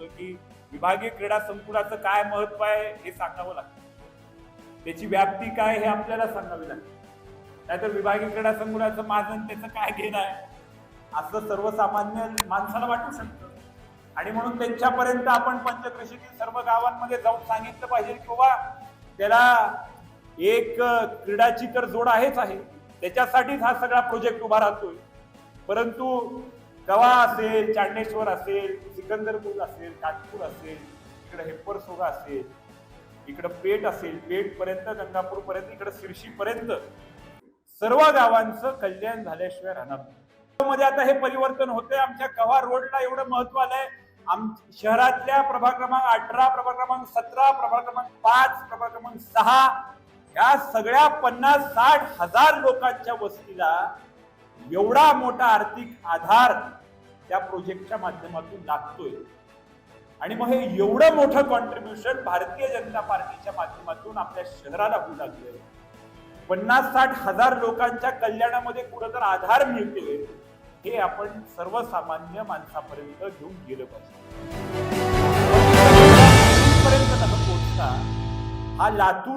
लागतं की विभागीय क्रीडा संकुलाचं काय महत्त्व आहे हे सांगावं लागतं. त्याची व्याप्ती काय हे आपल्याला सांगावी लागते. नाहीतर विभागीय क्रीडा संकुलाचं माझं त्याचं काय घेणं आहे? असं सर्वसामान्य माणसाला वाटू शकतं. आणि म्हणून त्यांच्यापर्यंत आपण पंचकृषीतील सर्व गावांमध्ये जाऊन सांगितलं पाहिजे की बाबा त्याला एक क्रीडाची तर जोड आहेच आहे. त्याच्यासाठीच हा सगळा प्रोजेक्ट उभा राहतोय. परंतु गवा असेल चांडेश्वर असेल सिकंदरपूर असेल कानपूर असेल इकडे हेप्परसोगा असेल इकडं पेठ असेल पेठ पर्यंत गंगापूर पर्यंत इकडं शिर्शी पर्यंत सर्व गावांचं कल्याण झाल्याशिवाय राहणार मध्ये आता हे परिवर्तन होते आमच्या कव्हा रोडला एवढं महत्त्व आलंय. आम शहरातल्या प्रभाग क्रमांक अठरा प्रभाग क्रमांक सतरा प्रभाग क्रमांक पाच प्रभाग क्रमांक सहा या सगळ्या पन्नास साठ हजार लोकांच्या वस्तीला एवढा मोठा आर्थिक आधार त्या प्रोजेक्टच्या माध्यमातून लागतोय. आणि मग हे एवढं मोठं कॉन्ट्रीब्युशन भारतीय जनता पार्टीच्या माध्यमातून आपल्या शहराला होऊ लागलंय. पन्नास साठ हजार लोकांच्या कल्याणामध्ये कुठं तर आधार मिळतोय हे आपण सर्वसामान्य माणसापर्यंत घेऊन गेलं पाहिजे. पर्यंत पोहोचता हा लातूर